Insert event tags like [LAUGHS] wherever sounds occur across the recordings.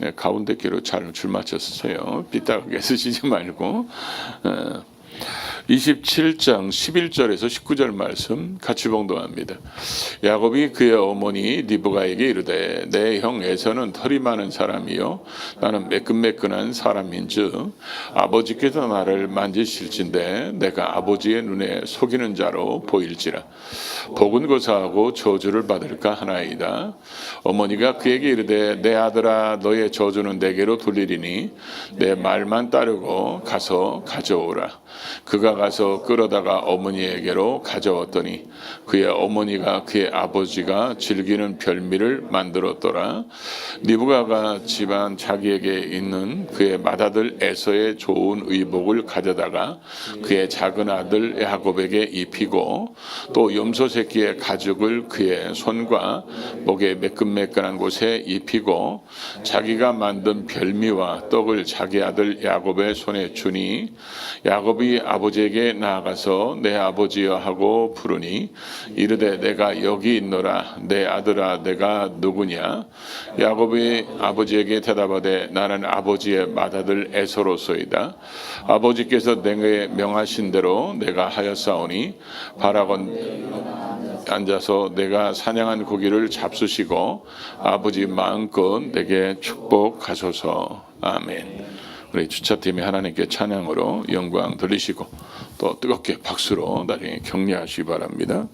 네, 가운데 길로 잘 줄 맞췄어요. 삐딱하게 [LAUGHS] 쓰시지 말고. 어, 27장 11절에서 19절 말씀 같이 봉독합니다. 야곱이 그의 어머니 리브가에게 이르되 내 형 에서는 털이 많은 사람이요 나는 매끈매끈한 사람인즉 아버지께서 나를 만지실진데 내가 아버지의 눈에 속이는 자로 보일지라 복은 고사하고 저주를 받을까 하나이다. 어머니가 그에게 이르되 내 아들아 너의 저주는 내게로 돌리리니 내 말만 따르고 가서 가져오라. 그가 가서 끌어다가 어머니에게로 가져왔더니 그의 어머니가 그의 아버지가 즐기는 별미를 만들었더라. 리브가가 집안 자기에게 있는 그의 맏아들 에서의 좋은 의복을 가져다가 그의 작은 아들 야곱에게 입히고 또 염소 새끼의 가죽을 그의 손과 목에 매끈매끈한 곳에 입히고 자기가 만든 별미와 떡을 자기 아들 야곱의 손에 주니 야곱이 아버지에게 나아가서 내 아버지여 하고 부르니 이르되 내가 여기 있노라. 내 아들아 내가 누구냐? 야곱이 아버지에게 대답하되 나는 아버지의 맏아들 에서로소이다. 아버지께서 내게 명하신 대로 내가 하였사오니 바라건 앉아서 내가 사냥한 고기를 잡수시고 아버지 마음껏 내게 축복하소서. 아멘. 우리 주차팀이 하나님께 찬양으로 영광 돌리시고 또 뜨겁게 박수로 나중에 격려하시기 바랍니다.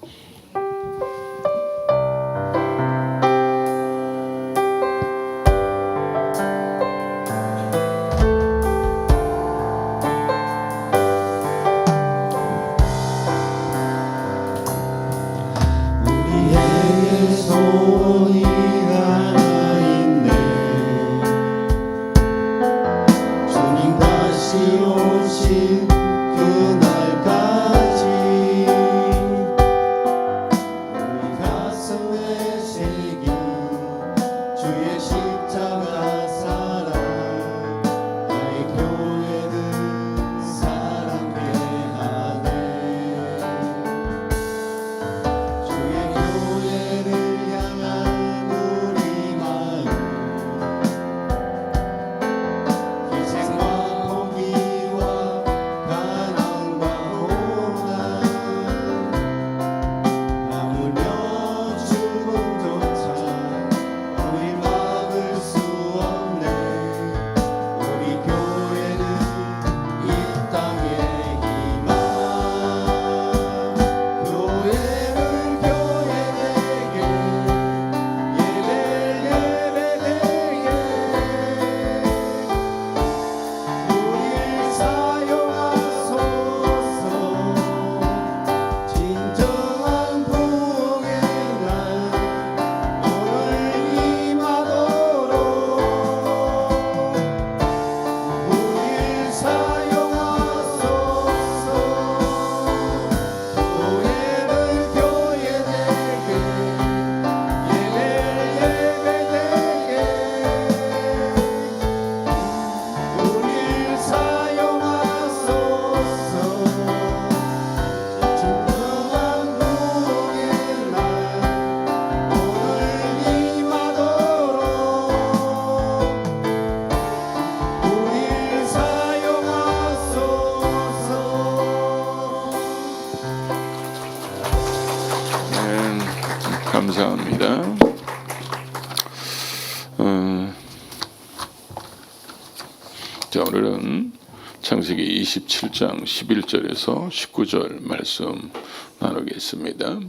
27장 11절에서 19절 말씀 나누겠습니다.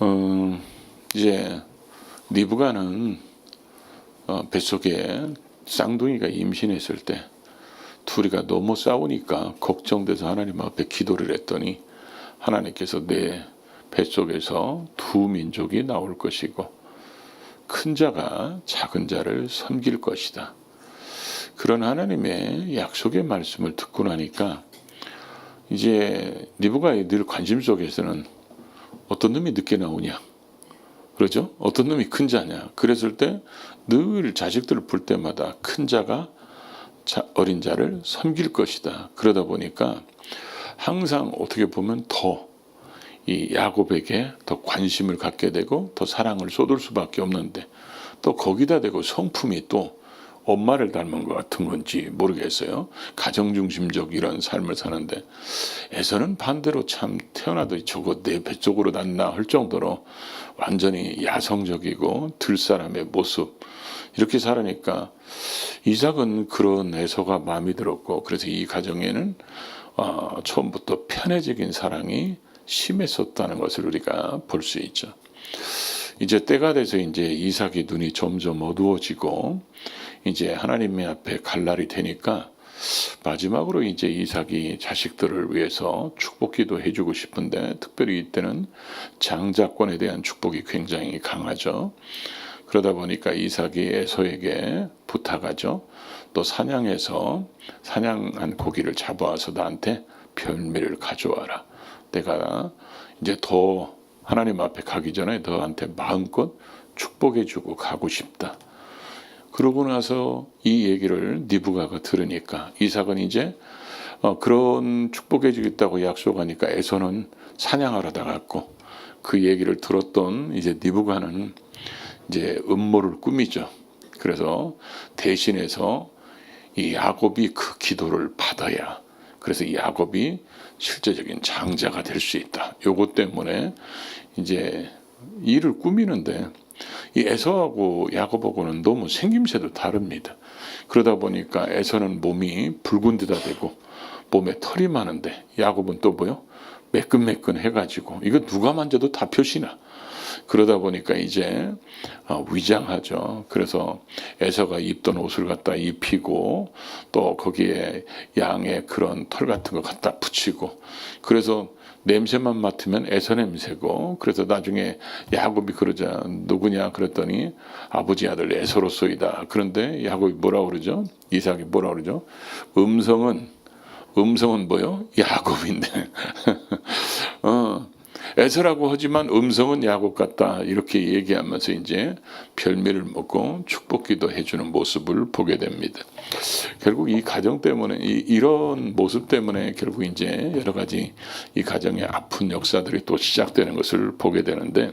어, 이제 리브가는 어, 뱃속에 쌍둥이가 임신했을 때 둘이가 너무 싸우니까 걱정돼서 하나님 앞에 기도를 했더니 하나님께서 내 뱃속에서 두 민족이 나올 것이고 큰 자가 작은 자를 섬길 것이다. 그런 하나님의 약속의 말씀을 듣고 나니까 이제 리브가의 늘 관심 속에서는 어떤 놈이 늦게 나오냐, 그러죠? 어떤 놈이 큰 자냐. 그랬을 때 늘 자식들을 볼 때마다 큰 자가 자- 어린 자를 섬길 것이다. 그러다 보니까 항상 어떻게 보면 더 이 야곱에게 더 관심을 갖게 되고 더 사랑을 쏟을 수밖에 없는데 또 거기다 대고 성품이 또 엄마를 닮은 것 같은 건지 모르겠어요. 가정중심적 이런 삶을 사는데 에서는 반대로 참 태어나도 저거 내 배 쪽으로 났나 할 정도로 완전히 야성적이고 들사람의 모습 이렇게 살으니까 이삭은 그런 에서가 마음이 들었고 그래서 이 가정에는 어, 처음부터 편애적인 사랑이 심했었다는 것을 우리가 볼 수 있죠. 이제 때가 돼서 이제 이삭이 눈이 점점 어두워지고 이제 하나님의 앞에 갈 날이 되니까 마지막으로 이제 이삭이 자식들을 위해서 축복기도 해주고 싶은데 특별히 이때는 장자권에 대한 축복이 굉장히 강하죠. 그러다 보니까 이삭이 에서에게 부탁하죠. 또 사냥해서 사냥한 고기를 잡아와서 나한테 별미를 가져와라. 내가 이제 더 하나님 앞에 가기 전에 너한테 마음껏 축복해주고 가고 싶다. 그러고 나서 이 얘기를 니부가가 들으니까 이삭은 이제 어, 그런 축복해 주겠다고 약속하니까 에서는 사냥하러 나갔고 그 얘기를 들었던 이제 니부가는 이제 음모를 꾸미죠. 그래서 대신해서 이 야곱이 그 기도를 받아야 그래서 이 야곱이 실제적인 장자가 될 수 있다. 요것 때문에 이제 일을 꾸미는데 이 에서하고 야곱하고는 너무 생김새도 다릅니다. 그러다 보니까 에서는 몸이 붉은 데다 되고 몸에 털이 많은데 야곱은 또 뭐요? 매끈매끈 해가지고 이거 누가 만져도 다 표시나. 그러다 보니까 이제 어, 위장하죠. 그래서 에서가 입던 옷을 갖다 입히고 또 거기에 양의 그런 털 같은 거 갖다 붙이고 그래서 냄새만 맡으면 에서 냄새고 그래서 나중에 야곱이 그러자 누구냐 그랬더니 아버지 아들 에서로소이다. 그런데 야곱이 뭐라 그러죠? 이삭이 뭐라 그러죠? 음성은 음성은 뭐요? 야곱인데. [LAUGHS] 어. 에서라고 하지만 음성은 야곱 같다 이렇게 얘기하면서 이제 별미를 먹고 축복기도 해주는 모습을 보게 됩니다. 결국 이 가정 때문에 이, 이런 모습 때문에 결국 이제 여러 가지 이 가정의 아픈 역사들이 또 시작되는 것을 보게 되는데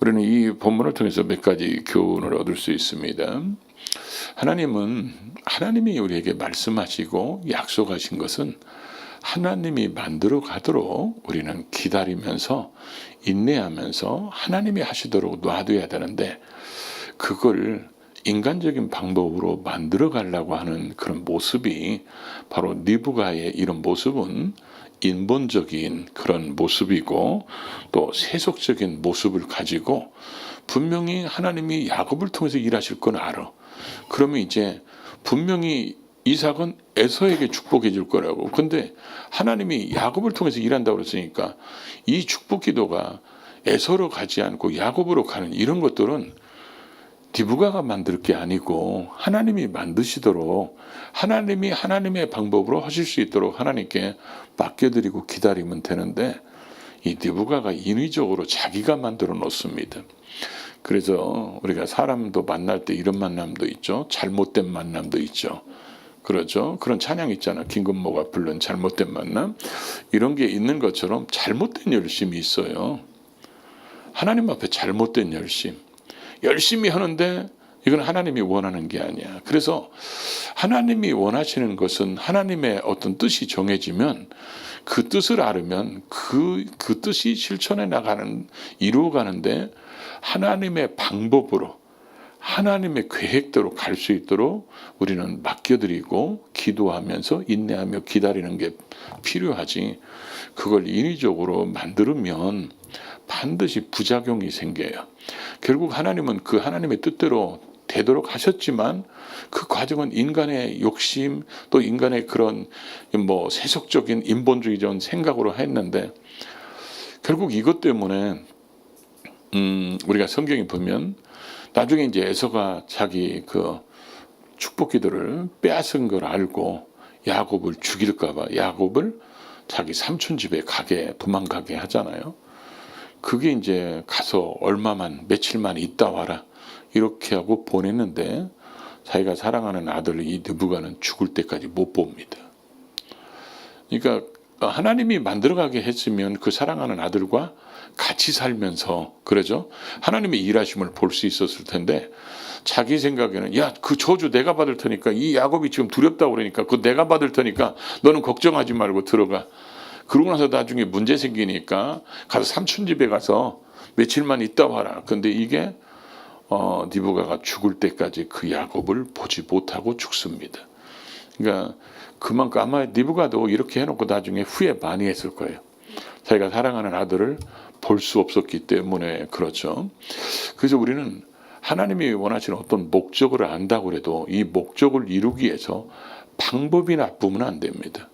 우리는 이 본문을 통해서 몇 가지 교훈을 얻을 수 있습니다. 하나님은 하나님이 우리에게 말씀하시고 약속하신 것은 하나님이 만들어 가도록 우리는 기다리면서 인내하면서 하나님이 하시도록 놔둬야 되는데 그걸 인간적인 방법으로 만들어 가려고 하는 그런 모습이 바로 니부가의 이런 모습은 인본적인 그런 모습이고 또 세속적인 모습을 가지고 분명히 하나님이 야곱을 통해서 일하실 건 알아. 그러면 이제 분명히 이삭은 에서에게 축복해 줄 거라고. 근데 하나님이 야곱을 통해서 일한다고 그랬으니까 이 축복 기도가 에서로 가지 않고 야곱으로 가는 이런 것들은 디부가가 만들 게 아니고 하나님이 만드시도록 하나님이 하나님의 방법으로 하실 수 있도록 하나님께 맡겨드리고 기다리면 되는데 이 디부가가 인위적으로 자기가 만들어 놓습니다. 그래서 우리가 사람도 만날 때 이런 만남도 있죠. 잘못된 만남도 있죠. 그렇죠. 그런 찬양 있잖아. 김건모가 부른 잘못된 만남. 이런 게 있는 것처럼 잘못된 열심이 있어요. 하나님 앞에 잘못된 열심. 열심히 하는데 이건 하나님이 원하는 게 아니야. 그래서 하나님이 원하시는 것은 하나님의 어떤 뜻이 정해지면 그 뜻을 알으면 그, 그 뜻이 실천해 나가는, 이루어가는데 하나님의 방법으로 하나님의 계획대로 갈 수 있도록 우리는 맡겨드리고 기도하면서 인내하며 기다리는 게 필요하지. 그걸 인위적으로 만들면 반드시 부작용이 생겨요. 결국 하나님은 그 하나님의 뜻대로 되도록 하셨지만 그 과정은 인간의 욕심 또 인간의 그런 뭐 세속적인 인본주의적인 생각으로 했는데 결국 이것 때문에 음 우리가 성경에 보면 나중에 이제 에서가 자기 그 축복 기도를 빼앗은 걸 알고 야곱을 죽일까봐 야곱을 자기 삼촌 집에 가게 도망가게 하잖아요. 그게 이제 가서 얼마만 며칠만 있다 와라 이렇게 하고 보냈는데 자기가 사랑하는 아들 이 느부가는 죽을 때까지 못 봅니다. 그러니까 어, 하나님이 만들어가게 했으면 그 사랑하는 아들과 같이 살면서 그러죠. 하나님의 일하심을 볼 수 있었을 텐데 자기 생각에는 야 그 저주 내가 받을 테니까 이 야곱이 지금 두렵다고 그러니까 그 내가 받을 테니까 너는 걱정하지 말고 들어가. 그러고 나서 나중에 문제 생기니까 가서 삼촌 집에 가서 며칠만 있다 와라. 근데 이게 어, 니부가가 죽을 때까지 그 야곱을 보지 못하고 죽습니다. 그러니까 그만큼 아마 니부가도 이렇게 해놓고 나중에 후회 많이 했을 거예요. 자기가 사랑하는 아들을 볼 수 없었기 때문에 그렇죠. 그래서 우리는 하나님이 원하시는 어떤 목적을 안다고 해도 이 목적을 이루기 위해서 방법이 나쁘면 안 됩니다.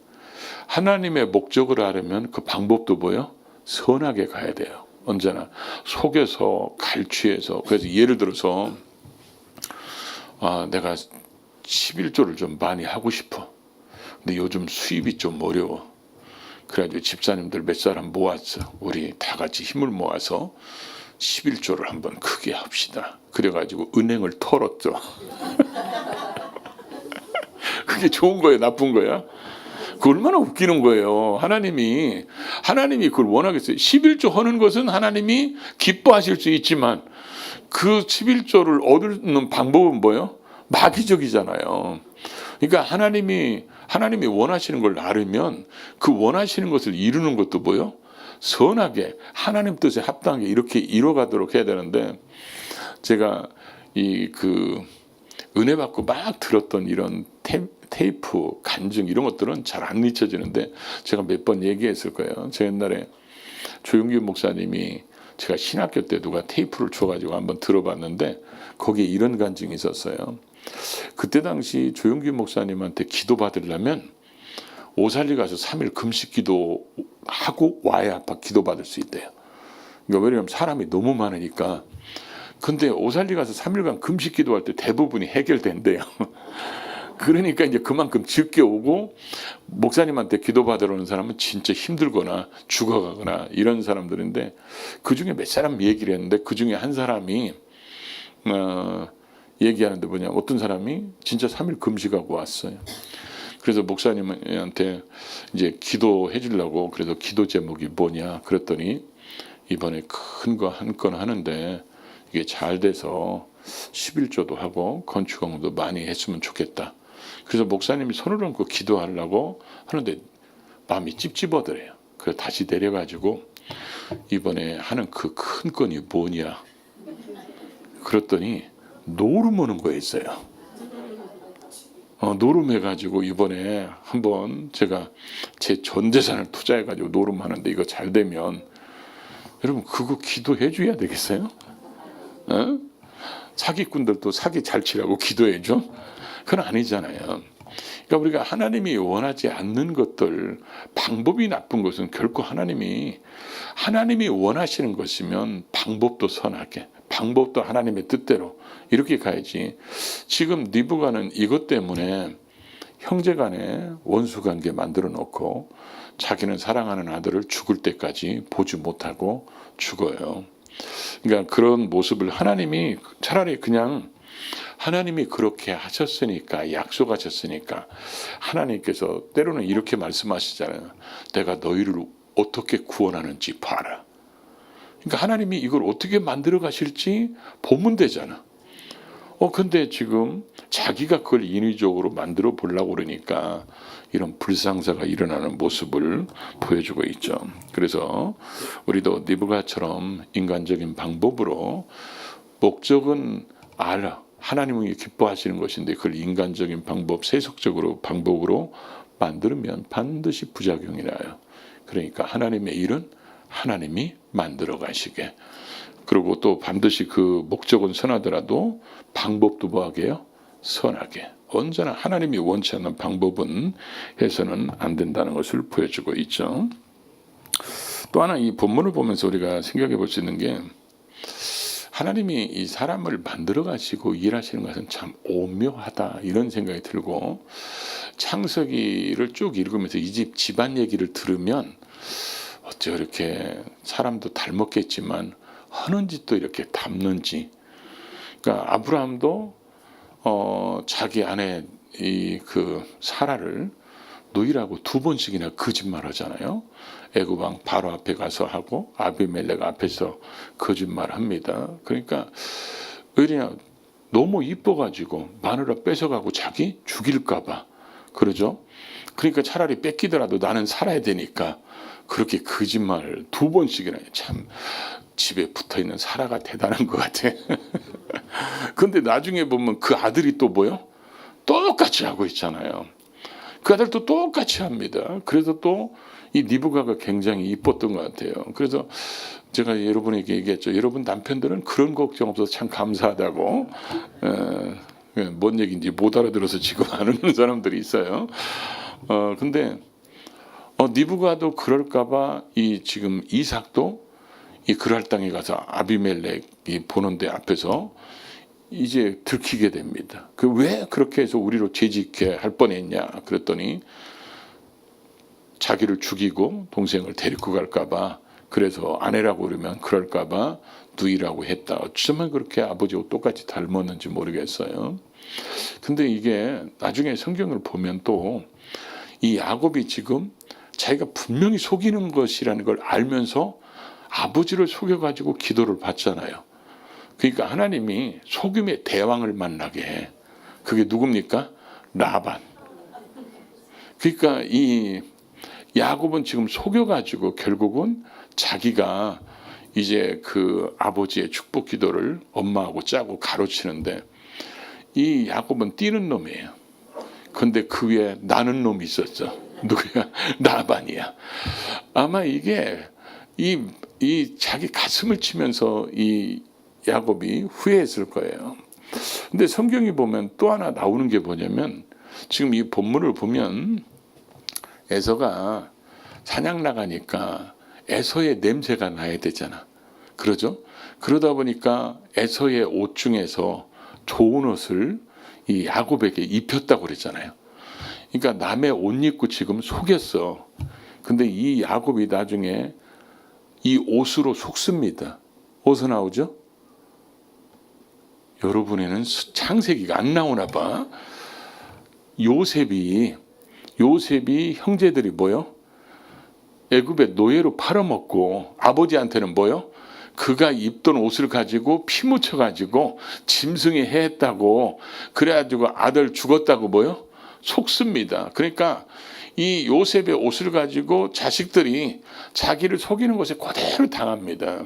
하나님의 목적을 알으면 그 방법도 뭐요? 선하게 가야 돼요. 언제나 속에서 갈취해서 그래서 예를 들어서 아 내가 11조를 좀 많이 하고 싶어. 근데 요즘 수입이 좀 어려워. 그래가지고 집사님들 몇 사람 모았어. 우리 다 같이 힘을 모아서 11조를 한번 크게 합시다. 그래가지고 은행을 털었죠. [LAUGHS] 그게 좋은 거예요, 나쁜 거야? 그 얼마나 웃기는 거예요. 하나님이 하나님이 그걸 원하겠어요. 11조 하는 것은 하나님이 기뻐하실 수 있지만 그 11조를 얻는 방법은 뭐예요? 마귀적이잖아요. 그러니까 하나님이 하나님이 원하시는 걸 알으면 그 원하시는 것을 이루는 것도 뭐요? 선하게 하나님 뜻에 합당하게 이렇게 이뤄가도록 해야 되는데 제가 이 그 은혜 받고 막 들었던 이런 테, 테이프 간증 이런 것들은 잘 안 잊혀지는데 제가 몇 번 얘기했을 거예요. 제 옛날에 조용규 목사님이 제가 신학교 때 누가 테이프를 줘가지고 한번 들어봤는데 거기에 이런 간증이 있었어요. 그때 당시 조용규 목사님한테 기도 받으려면 오살리 가서 3일 금식 기도 하고 와야 기도 받을 수 있대요. 그러니까 왜냐하면 사람이 너무 많으니까. 근데 오살리 가서 3일간 금식 기도할 때 대부분이 해결된대요. [LAUGHS] 그러니까 이제 그만큼 적게 오고 목사님한테 기도 받으러 오는 사람은 진짜 힘들거나 죽어가거나 이런 사람들인데 그 중에 몇 사람 얘기를 했는데 그 중에 한 사람이 어, 얘기하는데 뭐냐 어떤 사람이 진짜 3일 금식하고 왔어요. 그래서 목사님한테 이제 기도해 주려고 그래서 기도 제목이 뭐냐 그랬더니 이번에 큰 거 한 건 하는데 이게 잘 돼서 11조도 하고 건축공도 많이 했으면 좋겠다. 그래서 목사님이 손을 얹고 기도하려고 하는데 마음이 찝찝하더래요. 그래서 다시 내려가지고 이번에 하는 그 큰 건이 뭐냐. 그랬더니 노름하는 거였어요. 어, 노름해가지고 이번에 한번 제가 제 전 재산을 투자해가지고 노름하는데 이거 잘 되면 여러분 그거 기도해 줘야 되겠어요? 어? 사기꾼들도 사기 잘 치라고 기도해 줘? 그건 아니잖아요. 그러니까 우리가 하나님이 원하지 않는 것들 방법이 나쁜 것은 결코 하나님이 하나님이 원하시는 것이면 방법도 선하게 방법도 하나님의 뜻대로 이렇게 가야지 지금 니부가는 이것 때문에 형제 간에 원수 관계 만들어 놓고 자기는 사랑하는 아들을 죽을 때까지 보지 못하고 죽어요. 그러니까 그런 모습을 하나님이 차라리 그냥 하나님이 그렇게 하셨으니까 약속하셨으니까 하나님께서 때로는 이렇게 말씀하시잖아요. 내가 너희를 어떻게 구원하는지 봐라. 그러니까 하나님이 이걸 어떻게 만들어 가실지 보면 되잖아. 어 근데 지금 자기가 그걸 인위적으로 만들어 보려고 그러니까 이런 불상사가 일어나는 모습을 보여주고 있죠. 그래서 우리도 니브가처럼 인간적인 방법으로 목적은 알아. 하나님이 기뻐하시는 것인데 그걸 인간적인 방법, 세속적으로 방법으로 만들면 반드시 부작용이 나요. 그러니까 하나님의 일은 하나님이 만들어 가시게. 그리고 또 반드시 그 목적은 선하더라도 방법도 뭐하게요? 선하게. 언제나 하나님이 원치 않는 방법은 해서는 안 된다는 것을 보여주고 있죠. 또 하나 이 본문을 보면서 우리가 생각해 볼 수 있는 게 하나님이 이 사람을 만들어 가시고 일하시는 것은 참 오묘하다 이런 생각이 들고 창세기를 쭉 읽으면서 이 집 집안 얘기를 들으면 어째 이렇게 사람도 닮았겠지만 하는 짓도 이렇게 닮는지 그러니까 아브라함도 어 자기 아내 이 그 사라를 노이라고 두 번씩이나 거짓말하잖아요. 애굽왕 바로 앞에 가서 하고 아비멜렉 앞에서 거짓말합니다. 그러니까 의리야 너무 이뻐가지고 마누라 뺏어가고 자기 죽일까봐 그러죠. 그러니까 차라리 뺏기더라도 나는 살아야 되니까 그렇게 거짓말 두 번씩이나. 참 집에 붙어 있는 사라가 대단한 것 같아. [LAUGHS] 근데 나중에 보면 그 아들이 또 뭐요? 똑같이 하고 있잖아요. 그 아들도 똑같이 합니다. 그래서 또 이 니부가가 굉장히 이뻤던 것 같아요. 그래서 제가 여러분에게 얘기했죠. 여러분 남편들은 그런 걱정 없어서 참 감사하다고. 에, 뭔 얘기인지 못 알아들어서 지금 [LAUGHS] 안 웃는 사람들이 있어요. 어 근데 어, 니부가도 그럴까봐 이 지금 이삭도 이 그랄 땅에 가서 아비멜렉이 보는데 앞에서 이제 들키게 됩니다. 그 왜 그렇게 해서 우리로 죄짓게 할 뻔했냐 그랬더니 자기를 죽이고 동생을 데리고 갈까봐 그래서 아내라고 그러면 그럴까봐 누이라고 했다. 어쩌면 그렇게 아버지하고 똑같이 닮았는지 모르겠어요. 근데 이게 나중에 성경을 보면 또 이 야곱이 지금 자기가 분명히 속이는 것이라는 걸 알면서 아버지를 속여가지고 기도를 받잖아요. 그러니까 하나님이 속임의 대왕을 만나게 해. 그게 누굽니까? 라반. 그러니까 이 야곱은 지금 속여가지고 결국은 자기가 이제 그 아버지의 축복 기도를 엄마하고 짜고 가로치는데 이 야곱은 뛰는 놈이에요. 근데 그 위에 나는 놈이 있었죠. 누구야? [LAUGHS] 라반이야. 아마 이게 이, 이 자기 가슴을 치면서 이 야곱이 후회했을 거예요. 근데 성경이 보면 또 하나 나오는 게 뭐냐면 지금 이 본문을 보면 에서가 사냥 나가니까 에서의 냄새가 나야 되잖아. 그러죠? 그러다 보니까 에서의 옷 중에서 좋은 옷을 이 야곱에게 입혔다고 그랬잖아요. 그러니까 남의 옷 입고 지금 속였어. 근데 이 야곱이 나중에 이 옷으로 속습니다. 어디서 나오죠? 여러분에는 창세기가 안 나오나 봐. 요셉이 요셉이 형제들이 뭐요? 애굽의 노예로 팔아먹고 아버지한테는 뭐요? 그가 입던 옷을 가지고 피 묻혀 가지고 짐승이 해했다고 그래 가지고 아들 죽었다고 뭐요? 속습니다. 그러니까 이 요셉의 옷을 가지고 자식들이 자기를 속이는 것에 그대로 당합니다.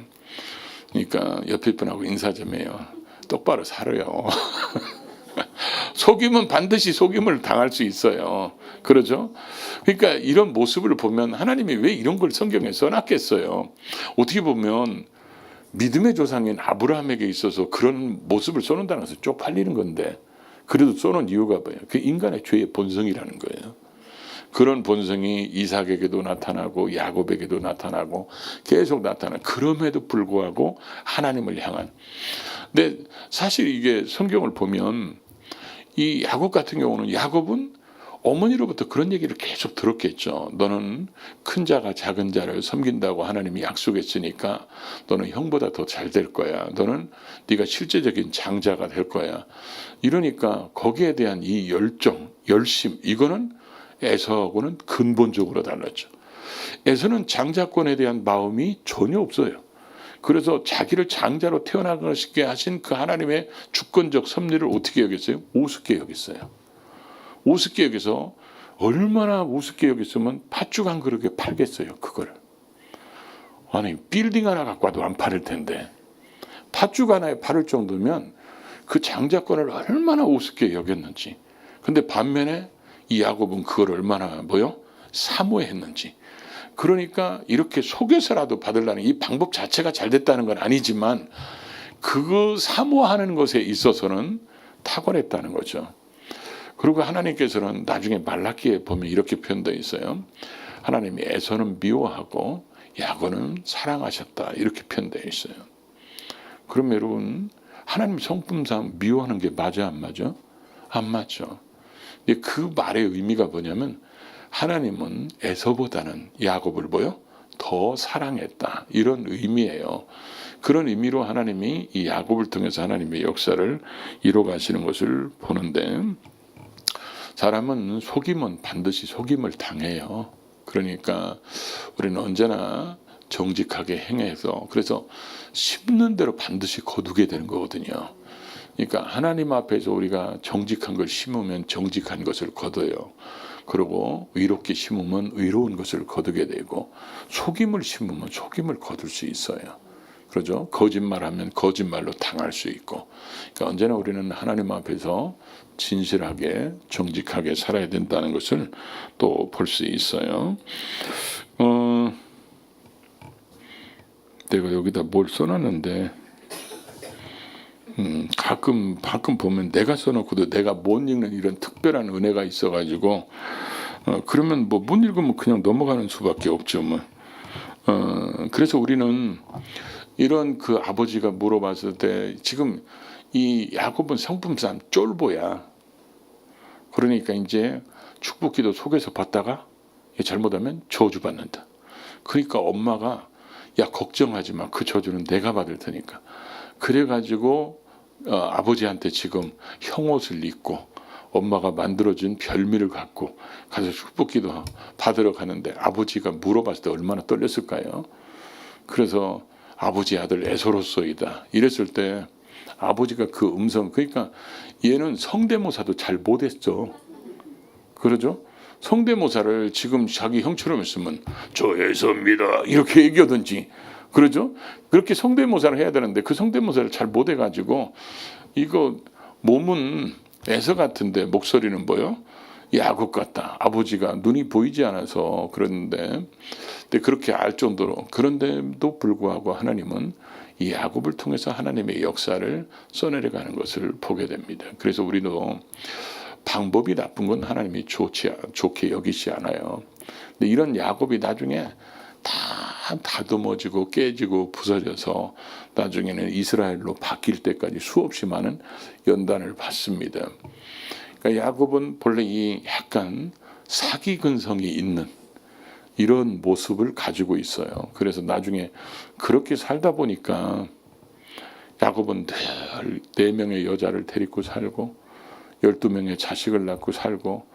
그러니까 옆에 분하고 인사 좀 해요. 똑바로 살아요. [LAUGHS] 속임은 반드시 속임을 당할 수 있어요. 그러죠? 그러니까 이런 모습을 보면 하나님이 왜 이런 걸 성경에 써놨겠어요? 어떻게 보면 믿음의 조상인 아브라함에게 있어서 그런 모습을 써놓는다는 것은 쪽팔리는 건데 그래도 써놓은 이유가 뭐예요? 그 인간의 죄의 본성이라는 거예요. 그런 본성이 이삭에게도 나타나고 야곱에게도 나타나고 계속 나타나. 그럼에도 불구하고 하나님을 향한. 근데 사실 이게 성경을 보면 이 야곱 같은 경우는 야곱은 어머니로부터 그런 얘기를 계속 들었겠죠. 너는 큰 자가 작은 자를 섬긴다고 하나님이 약속했으니까 너는 형보다 더 잘 될 거야. 너는 네가 실제적인 장자가 될 거야. 이러니까 거기에 대한 이 열정, 열심 이거는 에서하고는 근본적으로 달랐죠. 에서는 장자권에 대한 마음이 전혀 없어요. 그래서 자기를 장자로 태어나게 하신 그 하나님의 주권적 섭리를 어떻게 여겼어요? 우습게 여겼어요. 우습게 여기서 얼마나 여겼으면 팥죽 한 그릇에 팔겠어요. 그거를. 아니 빌딩 하나 갖고 와도 안 팔을 텐데 팥죽 하나에 팔을 정도면 그 장자권을 얼마나 우습게 여겼는지. 근데 반면에 이 야곱은 그걸 얼마나 뭐요? 사모했는지. 그러니까 이렇게 속여서라도 받으려는 이 방법 자체가 잘 됐다는 건 아니지만 그거 사모하는 것에 있어서는 탁월했다는 거죠. 그리고 하나님께서는 나중에 말라기에 보면 이렇게 표현되어 있어요. 하나님이 에서는 미워하고 야곱은 사랑하셨다 이렇게 표현되어 있어요. 그럼 여러분 하나님 성품상 미워하는 게 맞아 안 맞아? 안 맞죠. 그 말의 의미가 뭐냐면 하나님은 에서보다는 야곱을 뭐요? 더 사랑했다 이런 의미예요. 그런 의미로 하나님이 이 야곱을 통해서 하나님의 역사를 이루어가시는 것을 보는데 사람은 속임은 반드시 속임을 당해요. 그러니까 우리는 언제나 정직하게 행해서 그래서 심는 대로 반드시 거두게 되는 거거든요. 그러니까 하나님 앞에서 우리가 정직한 걸 심으면 정직한 것을 거둬요. 그리고 의롭게 심으면 의로운 것을 거두게 되고 속임을 심으면 속임을 거둘 수 있어요. 그러죠? 거짓말하면 거짓말로 당할 수 있고. 그러니까 언제나 우리는 하나님 앞에서 진실하게 정직하게 살아야 된다는 것을 또 볼 수 있어요. 어, 내가 여기다 뭘 써놨는데 음, 가끔 가끔 보면 내가 써놓고도 내가 못 읽는 이런 특별한 은혜가 있어가지고 어, 그러면 뭐 못 읽으면 그냥 넘어가는 수밖에 없죠 뭐. 어, 그래서 우리는 이런 그 아버지가 물어봤을 때 지금 이 야곱은 성품상 쫄보야. 그러니까 이제 축복기도 속에서 받다가 잘못하면 저주받는다. 그러니까 엄마가 야 걱정하지 마. 그 저주는 내가 받을 테니까. 그래가지고 어, 아버지한테 지금 형옷을 입고 엄마가 만들어준 별미를 갖고 가서 축복기도 받으러 가는데 아버지가 물어봤을 때 얼마나 떨렸을까요? 그래서 아버지 아들 에서로서이다 이랬을 때 아버지가 그 음성 그러니까 얘는 성대모사도 잘 못했죠. 그러죠? 성대모사를 지금 자기 형처럼 했으면 저 에서입니다 이렇게 얘기하든지 그러죠? 그렇게 성대모사를 해야 되는데 그 성대모사를 잘 못해가지고 이거 몸은 에서 같은데 목소리는 뭐요? 야곱 같다. 아버지가 눈이 보이지 않아서 그러는데 근데 그렇게 알 정도로 그런데도 불구하고 하나님은 이 야곱을 통해서 하나님의 역사를 써내려가는 것을 보게 됩니다. 그래서 우리도 방법이 나쁜 건 하나님이 좋지 좋게 여기지 않아요. 근데 이런 야곱이 나중에 다 다듬어지고 깨지고 부서져서 나중에는 이스라엘로 바뀔 때까지 수없이 많은 연단을 받습니다. 그러니까 야곱은 본래 이 약간 사기 근성이 있는 이런 모습을 가지고 있어요. 그래서 나중에 그렇게 살다 보니까 야곱은 늘 네 명의 여자를 데리고 살고 열두 명의 자식을 낳고 살고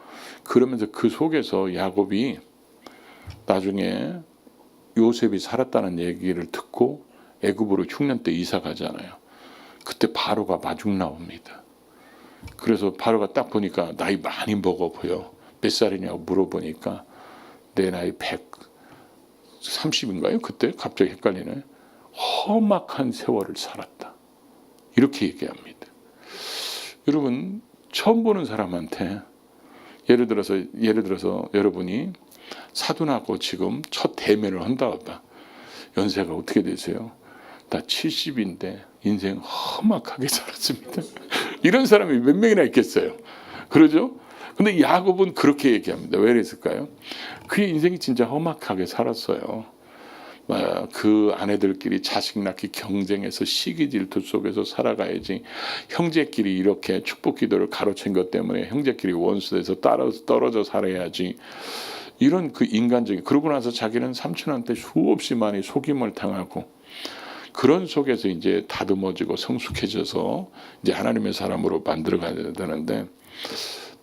그러면서 그 속에서 야곱이 나중에 요셉이 살았다는 얘기를 듣고 애굽으로 흉년 때 이사 가잖아요. 그때 바로가 마중 나옵니다. 그래서 바로가 딱 보니까 나이 많이 먹어 보여. 몇 살이냐고 물어보니까 내 나이 130인가요? 그때 갑자기 헷갈리네. 험악한 세월을 살았다. 이렇게 얘기합니다. 여러분 처음 보는 사람한테 예를 들어서 예를 들어서 여러분이 사돈하고 지금 첫 대면을 한다 봐. 연세가 어떻게 되세요? 나 70인데 인생 험악하게 [LAUGHS] 살았습니다. 이런 사람이 몇 명이나 있겠어요. 그러죠? 근데 야곱은 그렇게 얘기합니다. 왜 그랬을까요? 그의 인생이 진짜 험악하게 살았어요. 아, 그 아내들끼리 자식 낳기 경쟁해서 시기 질투 속에서 살아가야지 형제끼리 이렇게 축복 기도를 가로챈 것 때문에 형제끼리 원수돼서 떨어져 살아야지 이런 그 인간적인 그러고 나서 자기는 삼촌한테 수없이 많이 속임을 당하고 그런 속에서 이제 다듬어지고 성숙해져서 이제 하나님의 사람으로 만들어 가야 되는데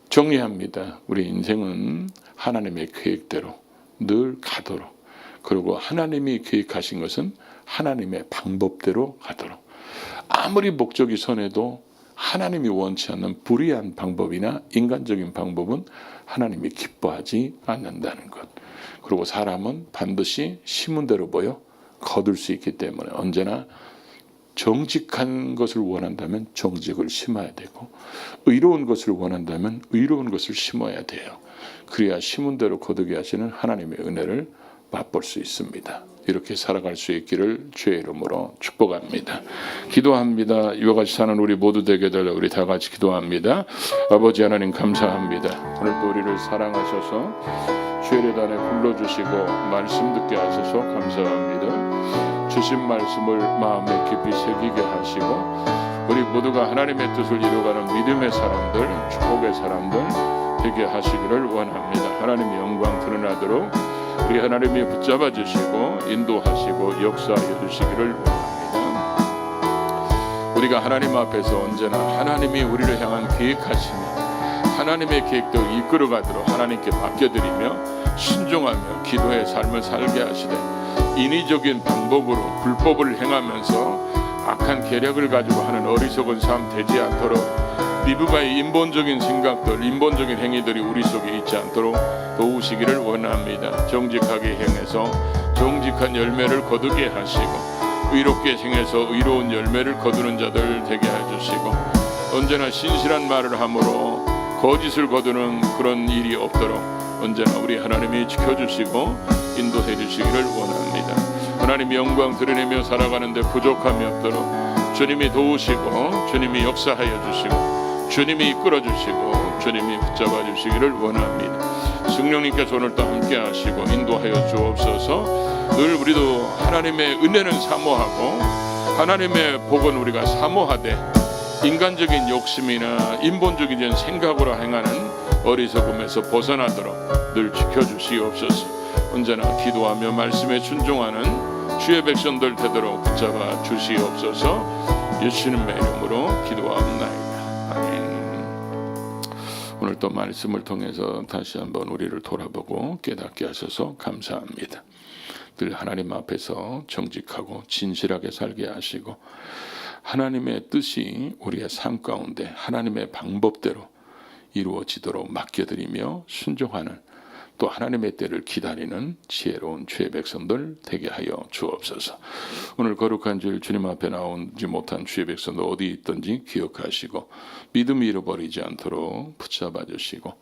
정리합니다. 우리 인생은 하나님의 계획대로 늘 가도록 그리고 하나님이 계획하신 것은 하나님의 방법대로 가도록 아무리 목적이 선해도 하나님이 원치 않는 불의한 방법이나 인간적인 방법은 하나님이 기뻐하지 않는다는 것. 그리고 사람은 반드시 심은 대로 보여 거둘 수 있기 때문에 언제나 정직한 것을 원한다면 정직을 심어야 되고 의로운 것을 원한다면 의로운 것을 심어야 돼요. 그래야 심은 대로 거두게 하시는 하나님의 은혜를 맛볼 수 있습니다. 이렇게 살아갈 수 있기를 주의 이름으로 축복합니다. 기도합니다. 이와 같이 사는 우리 모두 되게 달라 우리 다 같이 기도합니다. 아버지 하나님 감사합니다. 오늘도 우리를 사랑하셔서 예단에 불러주시고 말씀 듣게 하셔서 감사합니다. 주신 말씀을 마음에 깊이 새기게 하시고 우리 모두가 하나님의 뜻을 이루어가는 믿음의 사람들, 축복의 사람들 되게 하시기를 원합니다. 하나님의 영광 드러나도록 우리 하나님이 붙잡아 주시고 인도하시고 역사하여 주시기를 원합니다. 우리가 하나님 앞에서 언제나 하나님이 우리를 향한 계획하시는 하나님의 계획대로 이끌어가도록 하나님께 맡겨드리며 순종하며 기도의 삶을 살게 하시되 인위적인 방법으로 불법을 행하면서 악한 계략을 가지고 하는 어리석은 삶 되지 않도록 리브가의 인본적인 생각들, 인본적인 행위들이 우리 속에 있지 않도록 도우시기를 원합니다. 정직하게 행해서 정직한 열매를 거두게 하시고 의롭게 생해서 의로운 열매를 거두는 자들 되게 해주시고 언제나 신실한 말을 함으로 거짓을 거두는 그런 일이 없도록 언제나 우리 하나님이 지켜주시고 인도해 주시기를 원합니다. 하나님 영광 드러내며 살아가는데 부족함이 없도록 주님이 도우시고 주님이 역사하여 주시고 주님이 이끌어 주시고 주님이 붙잡아 주시기를 원합니다. 성령님께서 오늘 또 함께 하시고 인도하여 주옵소서. 늘 우리도 하나님의 은혜는 사모하고 하나님의 복은 우리가 사모하되 인간적인 욕심이나 인본적인 생각으로 행하는 어리석음에서 벗어나도록 늘 지켜 주시옵소서. 언제나 기도하며 말씀에 순종하는 주의 백성들 되도록 붙잡아 주시옵소서. 예수님의 이름으로 기도하옵나이다. 아멘. 오늘 또 말씀을 통해서 다시 한번 우리를 돌아보고 깨닫게 하셔서 감사합니다. 늘 하나님 앞에서 정직하고 진실하게 살게 하시고 하나님의 뜻이 우리의 삶 가운데 하나님의 방법대로 이루어지도록 맡겨드리며 순종하는 또 하나님의 때를 기다리는 지혜로운 주의 백성들 되게 하여 주옵소서. 오늘 거룩한 주일 주님 앞에 나오지 못한 주의 백성들 어디 있든지 기억하시고 믿음을 잃어버리지 않도록 붙잡아 주시고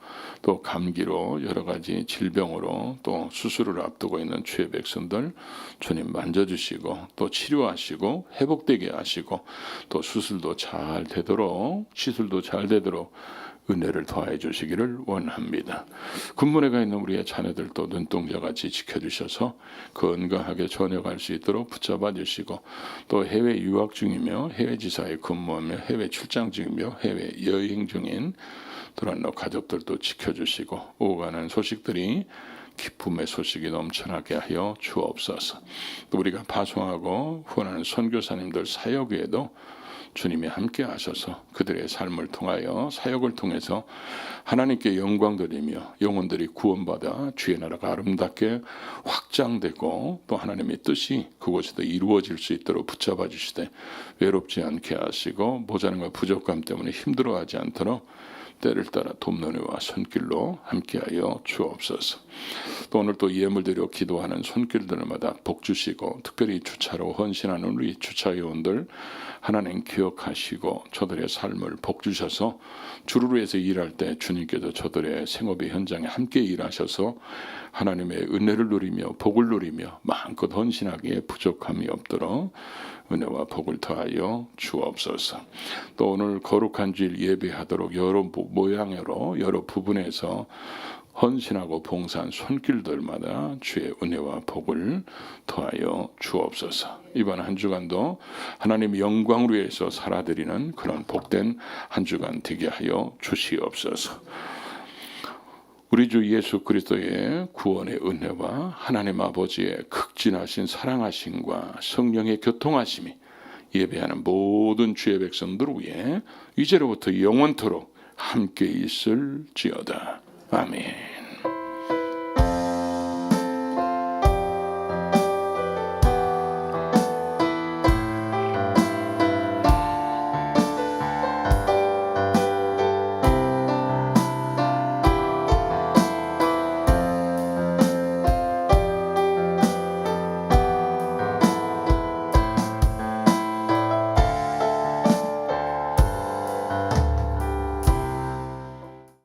또 감기로 여러 가지 질병으로 또 수술을 앞두고 있는 주의 백성들 주님 만져 주시고 또 치료하시고 회복되게 하시고 또 수술도 잘 되도록 시술도 잘 되도록 은혜를 더해 주시기를 원합니다. 군문에 가 있는 우리의 자녀들도 눈동자같이 지켜주셔서 건강하게 전역할 수 있도록 붙잡아 주시고 또 해외 유학 중이며 해외 지사에 근무하며 해외 출장 중이며 해외 여행 중인 도란노 가족들도 지켜주시고 오가는 소식들이 기쁨의 소식이 넘쳐나게 하여 주옵소서. 또 우리가 파송하고 후원하는 선교사님들 사역 외에도 주님이 함께 하셔서 그들의 삶을 통하여 사역을 통해서 하나님께 영광 드리며 영혼들이 구원받아 주의 나라가 아름답게 확장되고 또 하나님의 뜻이 그곳에도 이루어질 수 있도록 붙잡아 주시되 외롭지 않게 하시고 모자란과 부족감 때문에 힘들어하지 않도록 때를 따라 돕노니와 손길로 함께하여 주옵소서. 또 오늘 또 예물 드려 기도하는 손길들마다 복 주시고 특별히 주차로 헌신하는 우리 주차 요원들 하나님 기억하시고 저들의 삶을 복 주셔서 주를 위해서 일할 때 주님께서 저들의 생업의 현장에 함께 일하셔서 하나님의 은혜를 누리며 복을 누리며 마음껏 헌신하기에 부족함이 없도록 은혜와 복을 더하여 주옵소서. 또 오늘 거룩한 주일 예배하도록 여러 모- 모양으로 여러 부분에서 헌신하고 봉사한 손길들마다 주의 은혜와 복을 더하여 주옵소서. 이번 한 주간도 하나님 영광을 위해서 살아드리는 그런 복된 한 주간 되게 하여 주시옵소서. 우리 주 예수 그리스도의 구원의 은혜와 하나님 아버지의 극진하신 사랑하심과 성령의 교통하심이 예배하는 모든 주의 백성들 위해 이제로부터 영원토록 함께 있을지어다. 아멘.